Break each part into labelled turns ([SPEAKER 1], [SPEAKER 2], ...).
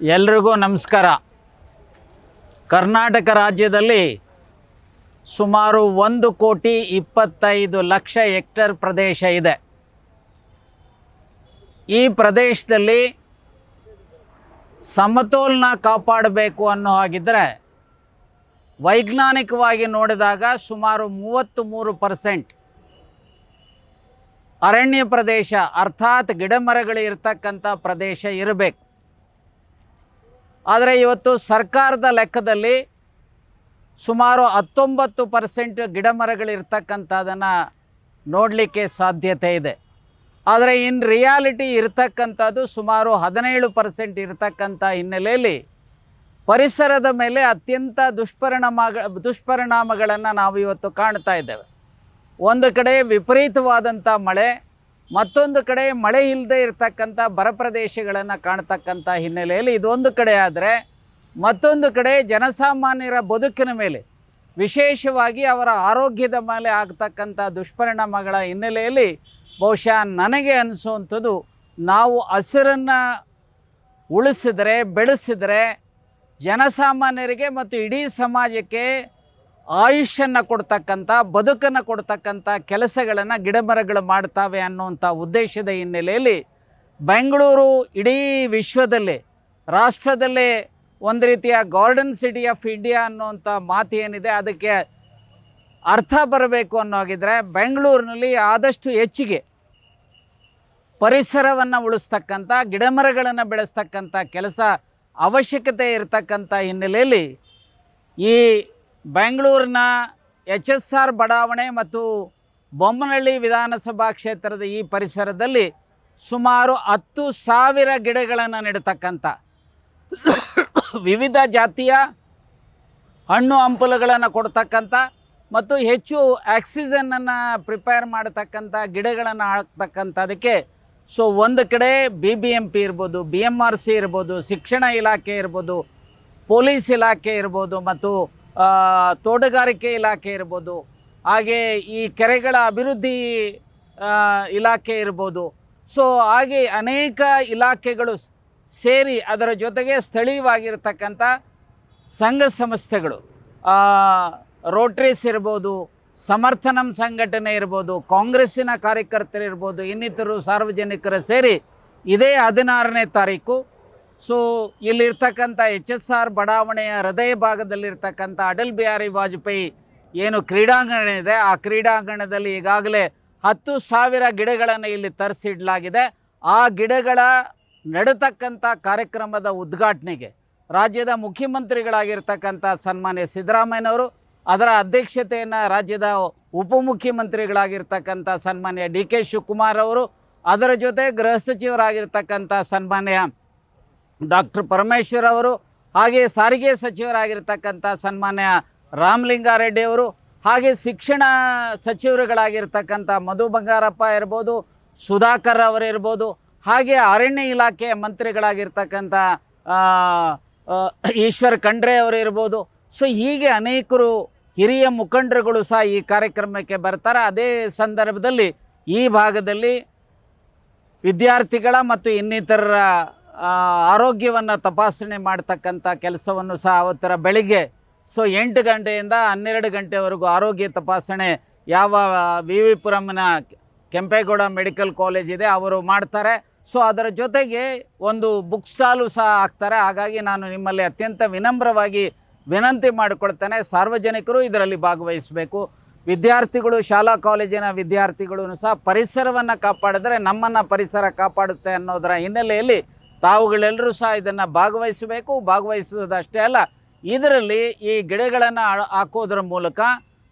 [SPEAKER 1] ಎಲ್ರಿಗೂ ನಮಸ್ಕಾರ. ಕರ್ನಾಟಕ ರಾಜ್ಯದಲ್ಲಿ ಸುಮಾರು ಒಂದು ಕೋಟಿ ಇಪ್ಪತ್ತೈದು ಲಕ್ಷ ಹೆಕ್ಟರ್ ಪ್ರದೇಶ ಇದೆ. ಈ ಪ್ರದೇಶದಲ್ಲಿ ಸಮತೋಲನ ಕಾಪಾಡಬೇಕು ಅನ್ನೋ ಹಾಗಿದ್ದರೆ ವೈಜ್ಞಾನಿಕವಾಗಿ ನೋಡಿದಾಗ ಸುಮಾರು ಮೂವತ್ತು ಮೂರು ಪರ್ಸೆಂಟ್ ಅರಣ್ಯ ಪ್ರದೇಶ, ಅರ್ಥಾತ್ ಗಿಡಮರಗಳು ಇರತಕ್ಕಂಥ ಪ್ರದೇಶ ಇರಬೇಕು. ಆದರೆ ಇವತ್ತು ಸರ್ಕಾರದ ಲೆಕ್ಕದಲ್ಲಿ ಸುಮಾರು ಹತ್ತೊಂಬತ್ತು ಪರ್ಸೆಂಟ್ ಗಿಡಮರಗಳಿರ್ತಕ್ಕಂಥದ್ದನ್ನು ನೋಡಲಿಕ್ಕೆ ಸಾಧ್ಯತೆ ಇದೆ. ಆದರೆ ಇನ್ ರಿಯಾಲಿಟಿ ಇರತಕ್ಕಂಥದ್ದು ಸುಮಾರು ಹದಿನೇಳು ಪರ್ಸೆಂಟ್ ಇರತಕ್ಕಂಥ ಹಿನ್ನೆಲೆಯಲ್ಲಿ ಪರಿಸರದ ಮೇಲೆ ಅತ್ಯಂತ ದುಷ್ಪರಿಣಾಮ ದುಷ್ಪರಿಣಾಮಗಳನ್ನು ನಾವು ಇವತ್ತು ಕಾಣ್ತಾ ಇದ್ದೇವೆ. ಒಂದು ಕಡೆ ವಿಪರೀತವಾದಂಥ ಮಳೆ ಮತ್ತೊಂದು ಕಡೆ ಮಳೆ ಇಲ್ಲದೆ ಇರತಕ್ಕಂಥ ಬರ ಪ್ರದೇಶಗಳನ್ನು ಕಾಣ್ತಕ್ಕಂಥ ಹಿನ್ನೆಲೆಯಲ್ಲಿ ಇದೊಂದು ಕಡೆ ಆದರೆ ಮತ್ತೊಂದು ಕಡೆ ಜನಸಾಮಾನ್ಯರ ಬದುಕಿನ ಮೇಲೆ ವಿಶೇಷವಾಗಿ ಅವರ ಆರೋಗ್ಯದ ಮೇಲೆ ಆಗ್ತಕ್ಕಂಥ ದುಷ್ಪರಿಣಾಮಗಳ ಹಿನ್ನೆಲೆಯಲ್ಲಿ ಬಹುಶಃ ನನಗೆ ಅನಿಸುವಂಥದ್ದು ನಾವು ಹಸಿರನ್ನು ಉಳಿಸಿದರೆ, ಬೆಳೆಸಿದರೆ ಜನಸಾಮಾನ್ಯರಿಗೆ ಮತ್ತು ಇಡೀ ಸಮಾಜಕ್ಕೆ ಆಯುಷ್ಯನ್ನು ಕೊಡ್ತಕ್ಕಂಥ, ಬದುಕನ್ನು ಕೊಡ್ತಕ್ಕಂಥ ಕೆಲಸಗಳನ್ನು ಗಿಡಮರಗಳು ಮಾಡ್ತಾವೆ ಅನ್ನುವಂಥ ಉದ್ದೇಶದ ಹಿನ್ನೆಲೆಯಲ್ಲಿ ಬೆಂಗಳೂರು ಇಡೀ ವಿಶ್ವದಲ್ಲೇ, ರಾಷ್ಟ್ರದಲ್ಲೇ ಒಂದು ರೀತಿಯ ಗಾರ್ಡನ್ ಸಿಟಿ ಆಫ್ ಇಂಡಿಯಾ ಅನ್ನುವಂಥ ಮಾತು ಏನಿದೆ ಅದಕ್ಕೆ ಅರ್ಥ ಬರಬೇಕು ಅನ್ನೋ ಹಾಗಿದ್ರೆ ಬೆಂಗಳೂರಿನಲ್ಲಿ ಆದಷ್ಟು ಹೆಚ್ಚಿಗೆ ಪರಿಸರವನ್ನು ಉಳಿಸ್ತಕ್ಕಂಥ, ಗಿಡಮರಗಳನ್ನು ಬೆಳೆಸ್ತಕ್ಕಂಥ ಕೆಲಸ ಅವಶ್ಯಕತೆ ಇರತಕ್ಕಂಥ ಹಿನ್ನೆಲೆಯಲ್ಲಿ ಈ ಬೆಂಗಳೂರಿನ ಎಚ್ ಎಸ್ ಆರ್ ಬಡಾವಣೆ ಮತ್ತು ಬೊಮ್ಮನಹಳ್ಳಿ ವಿಧಾನಸಭಾ ಕ್ಷೇತ್ರದ ಈ ಪರಿಸರದಲ್ಲಿ ಸುಮಾರು ಹತ್ತು ಸಾವಿರ ಗಿಡಗಳನ್ನು ನೆಡತಕ್ಕಂಥ ವಿವಿಧ ಜಾತಿಯ ಹಣ್ಣು ಹಂಪಲುಗಳನ್ನು ಕೊಡ್ತಕ್ಕಂಥ ಮತ್ತು ಹೆಚ್ಚು ಆಕ್ಸಿಜನನ್ನು ಪ್ರಿಪೇರ್ ಮಾಡತಕ್ಕಂಥ ಗಿಡಗಳನ್ನು ಹಾಕ್ತಕ್ಕಂಥದಕ್ಕೆ ಸೊ ಒಂದು ಕಡೆ ಬಿ ಬಿ ಎಂ ಪಿ ಇರ್ಬೋದು, ಬಿ ಎಂ ಆರ್ ಸಿ ಇರ್ಬೋದು, ಶಿಕ್ಷಣ ಇಲಾಖೆ ಇರ್ಬೋದು, ಪೊಲೀಸ್ ಇಲಾಖೆ ಇರ್ಬೋದು ಮತ್ತು ತೋಟಗಾರಿಕೆ ಇಲಾಖೆ ಇರ್ಬೋದು, ಹಾಗೆ ಈ ಕೆರೆಗಳ ಅಭಿವೃದ್ಧಿ ಇಲಾಖೆ ಇರ್ಬೋದು. ಸೊ ಹಾಗೆ ಅನೇಕ ಇಲಾಖೆಗಳು ಸೇರಿ ಅದರ ಜೊತೆಗೆ ಸ್ಥಳೀಯವಾಗಿರ್ತಕ್ಕಂಥ ಸಂಘ ಸಂಸ್ಥೆಗಳು ರೋಟ್ರೀಸ್ ಇರ್ಬೋದು, ಸಮರ್ಥನಂ ಸಂಘಟನೆ ಇರ್ಬೋದು, ಕಾಂಗ್ರೆಸ್ಸಿನ ಕಾರ್ಯಕರ್ತರು ಇರ್ಬೋದು ಇನ್ನಿತರು ಸಾರ್ವಜನಿಕರು ಸೇರಿ ಇದೇ ಹದಿನಾರನೇ ತಾರೀಕು. ಸೊ ಇಲ್ಲಿರ್ತಕ್ಕಂಥ ಎಚ್ ಎಸ್ ಆರ್ ಬಡಾವಣೆಯ ಹೃದಯ ಭಾಗದಲ್ಲಿರ್ತಕ್ಕಂಥ ಅಟಲ್ ಬಿಹಾರಿ ವಾಜಪೇಯಿ ಏನು ಕ್ರೀಡಾಂಗಣ ಇದೆ? ಆ ಕ್ರೀಡಾಂಗಣದಲ್ಲಿ ಈಗಾಗಲೇ ಹತ್ತು ಸಾವಿರ ಗಿಡಗಳನ್ನು ಇಲ್ಲಿ ತರಿಸಿಡಲಾಗಿದೆ. ಆ ಗಿಡಗಳ ನೆಡತಕ್ಕಂಥ ಕಾರ್ಯಕ್ರಮದ ಉದ್ಘಾಟನೆಗೆ ರಾಜ್ಯದ ಮುಖ್ಯಮಂತ್ರಿಗಳಾಗಿರ್ತಕ್ಕಂಥ ಸನ್ಮಾನ್ಯ ಸಿದ್ದರಾಮಯ್ಯನವರು, ಅದರ ಅಧ್ಯಕ್ಷತೆಯನ್ನು ರಾಜ್ಯದ ಉಪಮುಖ್ಯಮಂತ್ರಿಗಳಾಗಿರ್ತಕ್ಕಂಥ ಸನ್ಮಾನ್ಯ ಡಿ ಕೆ ಶಿವಕುಮಾರ್ ಅವರು, ಅದರ ಜೊತೆ ಗೃಹ ಸಚಿವರಾಗಿರ್ತಕ್ಕಂಥ ಸನ್ಮಾನ್ಯ ಡಾಕ್ಟರ್ ಪರಮೇಶ್ವರ್ ಅವರು ಹಾಗೆ ಸಾರಿಗೆ ಸಚಿವರಾಗಿರ್ತಕ್ಕಂಥ ಸನ್ಮಾನ್ಯ ರಾಮಲಿಂಗಾರೆಡ್ಡಿ ಅವರು ಹಾಗೆ ಶಿಕ್ಷಣ ಸಚಿವರುಗಳಾಗಿರ್ತಕ್ಕಂಥ ಮಧು ಬಂಗಾರಪ್ಪ ಇರ್ಬೋದು, ಸುಧಾಕರ್ ಅವರಿರ್ಬೋದು ಹಾಗೆ ಅರಣ್ಯ ಇಲಾಖೆಯ ಮಂತ್ರಿಗಳಾಗಿರ್ತಕ್ಕಂಥ ಈಶ್ವರ್ ಖಂಡ್ರೆ ಅವರು ಇರ್ಬೋದು. ಸೊ ಹೀಗೆ ಅನೇಕರು ಹಿರಿಯ ಮುಖಂಡರುಗಳು ಸಹ ಈ ಕಾರ್ಯಕ್ರಮಕ್ಕೆ ಬರ್ತಾರೆ. ಅದೇ ಸಂದರ್ಭದಲ್ಲಿ ಈ ಭಾಗದಲ್ಲಿ ವಿದ್ಯಾರ್ಥಿಗಳ ಮತ್ತು ಇನ್ನಿತರರ ಆರೋಗ್ಯವನ್ನು ತಪಾಸಣೆ ಮಾಡ್ತಕ್ಕಂಥ ಕೆಲಸವನ್ನು ಸಹ ಅವತ್ತರ ಬೆಳಿಗ್ಗೆ, ಸೊ ಎಂಟು ಗಂಟೆಯಿಂದ ಹನ್ನೆರಡು ಗಂಟೆವರೆಗೂ ಆರೋಗ್ಯ ತಪಾಸಣೆ ಯಾವ ವಿ ವಿ ಪುರಮ್ನ ಕೆಂಪೇಗೌಡ ಮೆಡಿಕಲ್ ಕಾಲೇಜ್ ಇದೆ, ಅವರು ಮಾಡ್ತಾರೆ. ಸೊ ಅದರ ಜೊತೆಗೆ ಒಂದು ಬುಕ್ ಸ್ಟಾಲು ಸಹ ಹಾಕ್ತಾರೆ. ಹಾಗಾಗಿ ನಾನು ನಿಮ್ಮಲ್ಲಿ ಅತ್ಯಂತ ವಿನಮ್ರವಾಗಿ ವಿನಂತಿ ಮಾಡಿಕೊಳ್ತೇನೆ. ಸಾರ್ವಜನಿಕರು ಇದರಲ್ಲಿ ಭಾಗವಹಿಸಬೇಕು. ವಿದ್ಯಾರ್ಥಿಗಳು, ಶಾಲಾ ಕಾಲೇಜಿನ ವಿದ್ಯಾರ್ಥಿಗಳು ಸಹ ಪರಿಸರವನ್ನು ಕಾಪಾಡಿದ್ರೆ ನಮ್ಮನ್ನು ಪರಿಸರ ಕಾಪಾಡುತ್ತೆ ಅನ್ನೋದರ ಹಿನ್ನೆಲೆಯಲ್ಲಿ ತಾವುಗಳೆಲ್ಲರೂ ಸಹ ಇದನ್ನು ಭಾಗವಹಿಸಬೇಕು ಭಾಗವಹಿಸೋದಷ್ಟೇ ಅಲ್ಲ, ಇದರಲ್ಲಿ ಈ ಗಿಡಗಳನ್ನು ಹಾಕೋದ್ರ ಮೂಲಕ,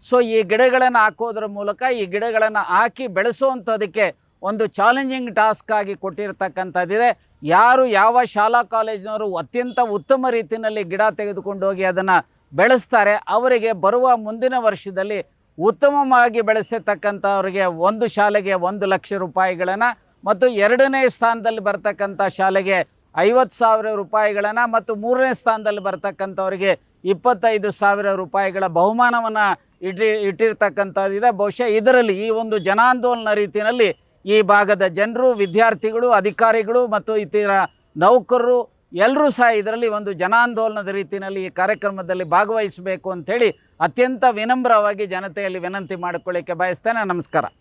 [SPEAKER 1] ಸೊ ಈ ಗಿಡಗಳನ್ನು ಹಾಕೋದ್ರ ಮೂಲಕ ಈ ಗಿಡಗಳನ್ನು ಹಾಕಿ ಬೆಳೆಸುವಂಥದಕ್ಕೆ ಒಂದು ಚಾಲೆಂಜಿಂಗ್ ಟಾಸ್ಕ್ ಆಗಿ ಕೊಟ್ಟಿರ್ತಕ್ಕಂಥದ್ದಿದೆ. ಯಾರು ಯಾವ ಶಾಲಾ ಕಾಲೇಜಿನವರು ಅತ್ಯಂತ ಉತ್ತಮ ರೀತಿಯಲ್ಲಿ ಗಿಡ ತೆಗೆದುಕೊಂಡು ಹೋಗಿ ಅದನ್ನು ಬೆಳೆಸ್ತಾರೆ, ಅವರಿಗೆ ಬರುವ ಮುಂದಿನ ವರ್ಷದಲ್ಲಿ ಉತ್ತಮವಾಗಿ ಬೆಳೆಸತಕ್ಕಂಥವ್ರಿಗೆ ಒಂದು ಶಾಲೆಗೆ ಒಂದು ಲಕ್ಷ ರೂಪಾಯಿಗಳನ್ನು ಮತ್ತು ಎರಡನೇ ಸ್ಥಾನದಲ್ಲಿ ಬರ್ತಕ್ಕಂಥ ಶಾಲೆಗೆ ಐವತ್ತು ಸಾವಿರ ರೂಪಾಯಿಗಳನ್ನು ಮತ್ತು ಮೂರನೇ ಸ್ಥಾನದಲ್ಲಿ ಬರ್ತಕ್ಕಂಥವ್ರಿಗೆ ಇಪ್ಪತ್ತೈದು ಸಾವಿರ ರೂಪಾಯಿಗಳ ಬಹುಮಾನವನ್ನು ಇಟ್ಟಿ ಇಟ್ಟಿರ್ತಕ್ಕಂಥದ್ದಿದೆ ಬಹುಶಃ ಇದರಲ್ಲಿ ಈ ಒಂದು ಜನಾಂದೋಲನ ರೀತಿಯಲ್ಲಿ ಈ ಭಾಗದ ಜನರು, ವಿದ್ಯಾರ್ಥಿಗಳು, ಅಧಿಕಾರಿಗಳು ಮತ್ತು ಇತರ ನೌಕರರು ಎಲ್ಲರೂ ಸಹ ಇದರಲ್ಲಿ ಒಂದು ಜನಾಂದೋಲನದ ರೀತಿಯಲ್ಲಿ ಈ ಕಾರ್ಯಕ್ರಮದಲ್ಲಿ ಭಾಗವಹಿಸಬೇಕು ಅಂಥೇಳಿ ಅತ್ಯಂತ ವಿನಮ್ರವಾಗಿ ಜನತೆಯಲ್ಲಿ ವಿನಂತಿ ಮಾಡಿಕೊಳ್ಳಿಕ್ಕೆ ಬಯಸ್ತೇನೆ. ನಮಸ್ಕಾರ.